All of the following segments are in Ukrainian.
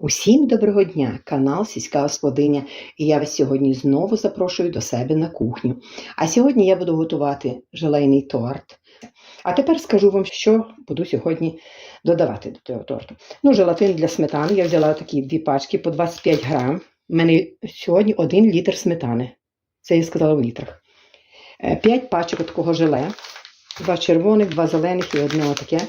Усім доброго дня, канал Сільська Господиня, і я вас сьогодні знову запрошую до себе на кухню. А сьогодні я буду готувати желейний торт. А тепер скажу вам, що буду сьогодні додавати до цього торту. Ну, желатин для сметани. Я взяла такі дві пачки по 25 грам. У мене сьогодні 1 літр сметани. Це я сказала в літрах. 5 пачок такого желе, два червоних, два зелених і одне таке.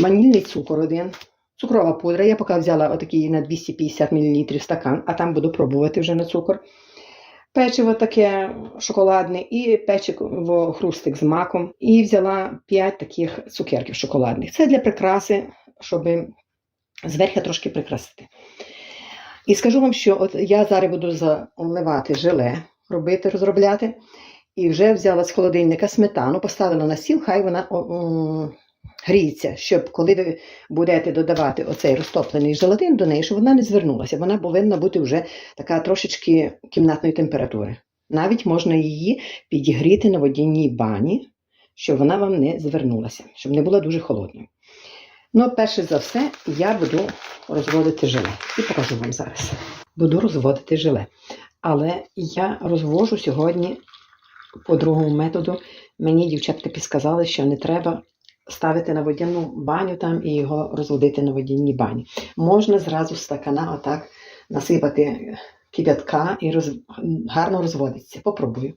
Ванільний цукор один. Цукрова пудра. Я поки взяла отакий на 250 мл стакан, а там буду пробувати вже на цукор. Печиво таке шоколадне і печиво хрустик з маком. І взяла 5 таких цукерків шоколадних. Це для прикраси, щоб зверху трошки прикрасити. І скажу вам, що от я зараз буду заливати желе, робити, розробляти. І вже взяла з холодильника сметану, поставила на стіл, хай вона гріється, щоб коли ви будете додавати оцей розтоплений желатин до неї, щоб вона не звернулася. Вона повинна бути вже така трошечки кімнатної температури. Навіть можна її підігріти на водяній бані, щоб вона вам не звернулася, щоб не була дуже холодною. Ну, перше за все, я буду розводити желе. І покажу вам зараз. Буду розводити желе. Але я розвожу сьогодні по другому методу. Мені дівчатка підсказали, що не треба ставити на водяну баню там і його розводити на водяній бані. Можна зразу з стакана отак насипати кип'ятка і роз... гарно розводиться. Попробую.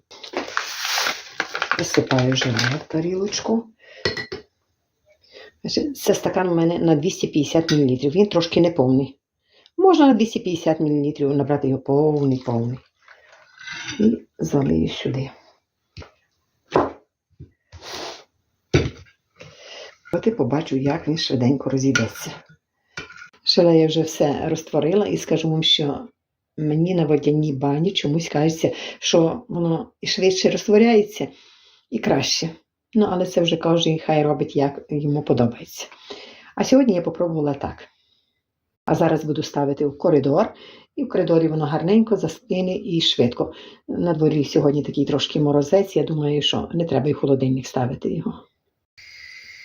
Висипаю желе в тарілочку. Це стакан у мене на 250 мл. Він трошки не повний. Можна на 250 мл набрати його повний-повний. І залию сюди. От побачу, як він швиденько розійдеться. Шеле я вже все розтворила і скажу вам, що мені на водяній бані чомусь кажеться, що воно і швидше розтворяється, і краще. Ну, але це вже кожен хай робить, як йому подобається. А сьогодні я попробувала так. А зараз буду ставити в коридор, і в коридорі воно гарненько застине і швидко. На дворі сьогодні такий трошки морозець, я думаю, що не треба і в холодильник ставити його.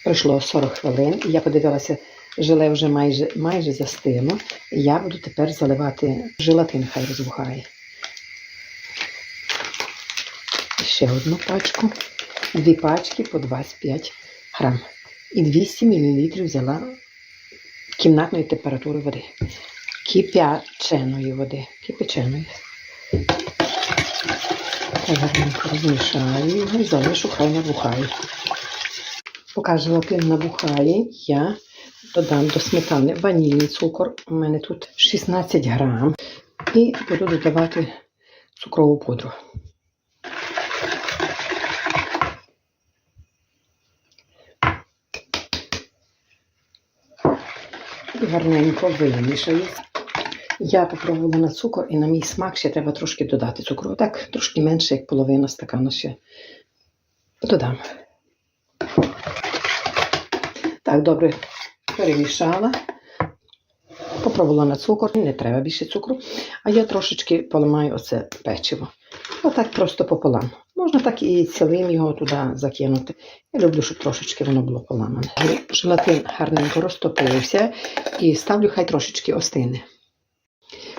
Пройшло 40 хвилин, я подивилася, желе вже майже майже застило. Я буду тепер заливати желатин, хай розбухає. Ще одну пачку, дві пачки по 25 грам. І 200 мл взяла кімнатної температури води. Кип'яченої води. Кипяченої. Розмішаю його і залишу, хай набухає. Поки желатин набухає, я додам до сметани ванільний цукор. У мене тут 16 грам. І буду додавати цукрову пудру. Гарненько вимішаю. Я попробувала на цукор і на мій смак ще треба трошки додати цукру. Так, трошки менше, як половина стакана ще додам. Так, добре перемішала. Попробувала на цукор, не треба більше цукру. А я трошечки поламаю оце печиво. Отак просто пополам. Можна так і цілим його туди закинути. Я люблю, щоб трошечки воно було поламане. Желатин гарненько розтопився і ставлю, хай трошечки остине.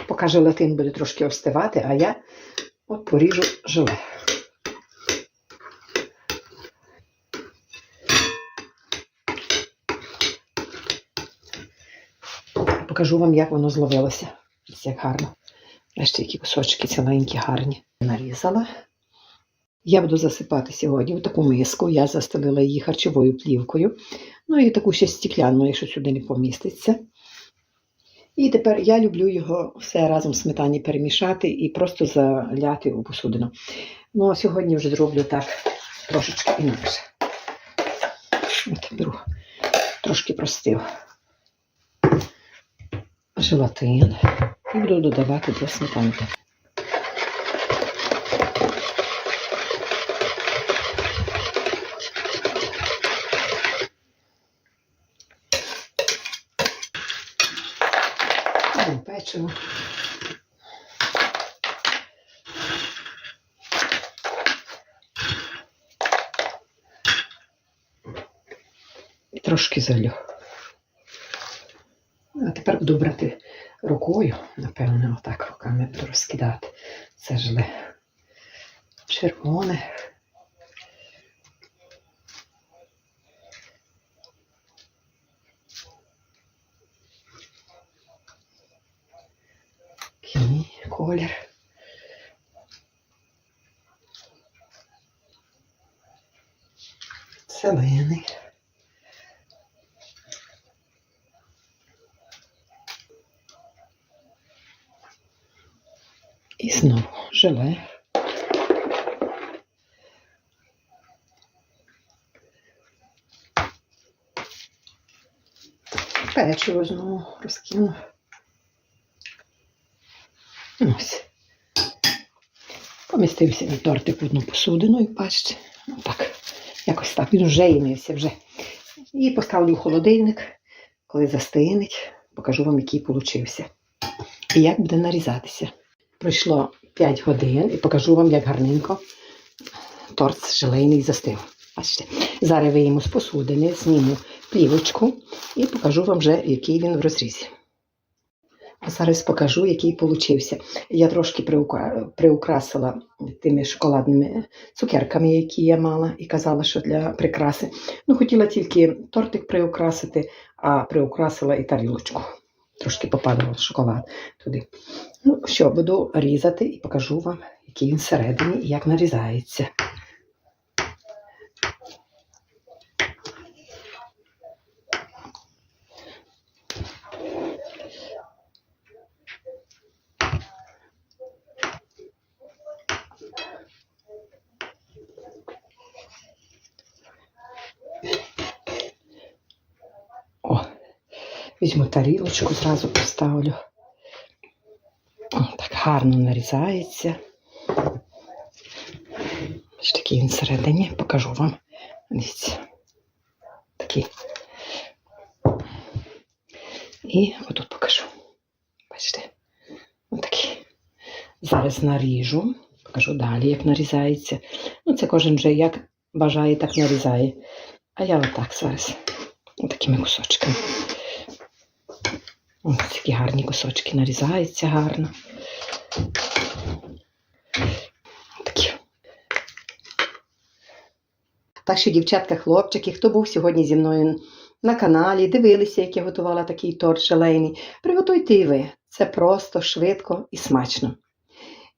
Поки желатин буде трошки остивати, а я от поріжу желе. Покажу вам, як воно зловилося. Ось як гарно. Бачите, які кусочки ціленькі, гарні. Нарізала. Я буду засипати сьогодні в таку миску. Я застелила її харчовою плівкою. Ну і таку ще стікляну, якщо сюди не поміститься. І тепер я люблю його все разом в сметані перемішати і просто заляти у посудину. Ну, а сьогодні вже зроблю так трошечки інакше. От беру, трошки простив желатин і буду додавати до сметанки. Печиво. Трошки залю. А тепер буду брати рукою, напевно, отак руками буду розкидати. Це желе червоне. Такий колір. Зелений. І знову желе. Печиво знову розкину. Ось. Помістився мій тортик в одну посудину і бачите. Ну так, якось так. Він вже імився вже. І поставлю в холодильник, коли застигнеть, покажу вам, який получився. І як буде нарізатися. Пройшло 5 годин і покажу вам, як гарненько торт желейний застиг. Бачите. Зараз вийму з посудини, зніму плівочку і покажу вам вже, який він в розрізі. А зараз покажу, який получився. Я трошки приукрасила тими шоколадними цукерками, які я мала, і казала, що для прикраси. Ну, хотіла тільки тортик приукрасити, а приукрасила і тарілочку. Трошки попадав шоколад туди. Ну що, буду різати і покажу вам, який він всередині і як нарізається. Візьму тарілочку, зразу поставлю. Гарно нарізається. Ось такий він всередині, покажу вам. Дивіться. Такий. І отут покажу. Бачите? Отакий. Зараз наріжу, покажу далі, як нарізається. Ну, це кожен вже як бажає, так нарізає. А я отак зараз. Отакими кусочками. Ось такі гарні кусочки нарізаються гарно. Такі. Так що, дівчатка, хлопчики, хто був сьогодні зі мною на каналі, дивилися, як я готувала такий торт желейний, приготуйте і ви. Це просто швидко і смачно.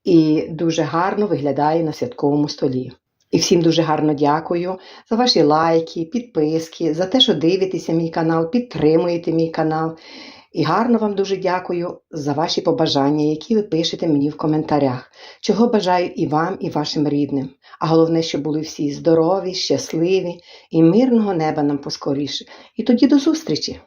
І дуже гарно виглядає на святковому столі. І всім дуже гарно дякую за ваші лайки, підписки, за те, що дивитеся мій канал, підтримуєте мій канал. І гарно вам дуже дякую за ваші побажання, які ви пишете мені в коментарях. Чого бажаю і вам, і вашим рідним. А головне, щоб були всі здорові, щасливі і мирного неба нам поскоріше. І тоді до зустрічі!